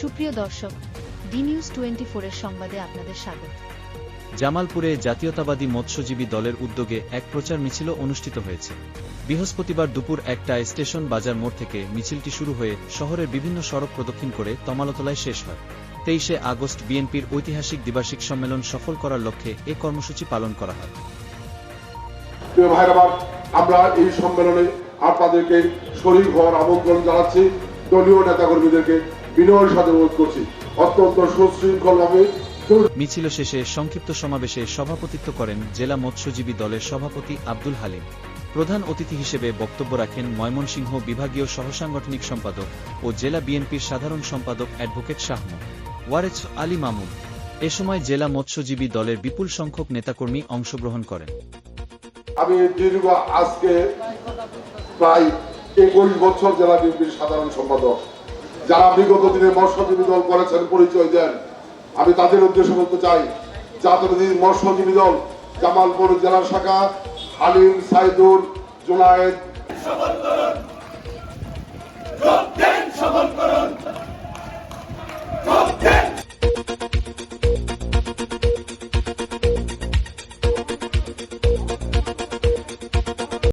সুপ্রিয় দর্শক D news twenty ফোরের সংবাদে আপনাদের স্বাগত। জামালপুরে জাতীয়তাবাদী মৎস্যজীবী দলের উদ্যোগে এক প্রচার মিছিল অনুষ্ঠিত হয়েছে। বৃহস্পতিবার দুপুর একটায় স্টেশন বাজার মোড় থেকে মিছিলটি শুরু হয়ে শহরের বিভিন্ন সড়ক প্রদক্ষিণ করে তমালতলায় শেষ হয়। তেইশে আগস্ট বিএনপির ঐতিহাসিক দ্বিবার্ষিক সম্মেলন সফল করার লক্ষ্যে এ কর্মসূচি পালন করা হয়। আমরা এই সম্মেলনে আপনাদেরকে শরীর হওয়ার আমন্ত্রণ জানাচ্ছি। দলীয় নেতাকর্মীদেরকে বিনয়ের সাথে অনুরোধ করছি। অত্যন্ত সুশৃঙ্খলভাবে। মিছিল শেষে সংক্ষিপ্ত সমাবেশে সভাপতিত্ব করেন জেলা মৎস্যজীবী দলের সভাপতি আব্দুল হালিম। প্রধান অতিথি হিসেবে বক্তব্য রাখেন ময়মনসিংহ বিভাগীয় সহসাংগঠনিক সম্পাদক ও জেলা বিএনপির সাধারণ সম্পাদক অ্যাডভোকেট শাহমু। ওয়ারেজ আলী মামুন। এ সময় জেলা মৎস্যজীবী দলের বিপুল সংখ্যক নেতাকর্মী অংশগ্রহণ করেন। আমি দীর্ঘ আজকে প্রায় একুশ বছর জেলা বিএনপির সাধারণ সম্পাদক। যারা বিগত দিনে মৎস্যজীবী দল করেছেন, পরিচয় দেন। আমি তাদের উদ্দেশ্য বলতে চাই জাতীয় মৎস্যজীবী দল, জামালপুর জেলা শাখা হালিম সাইদুর জুনায়েদ।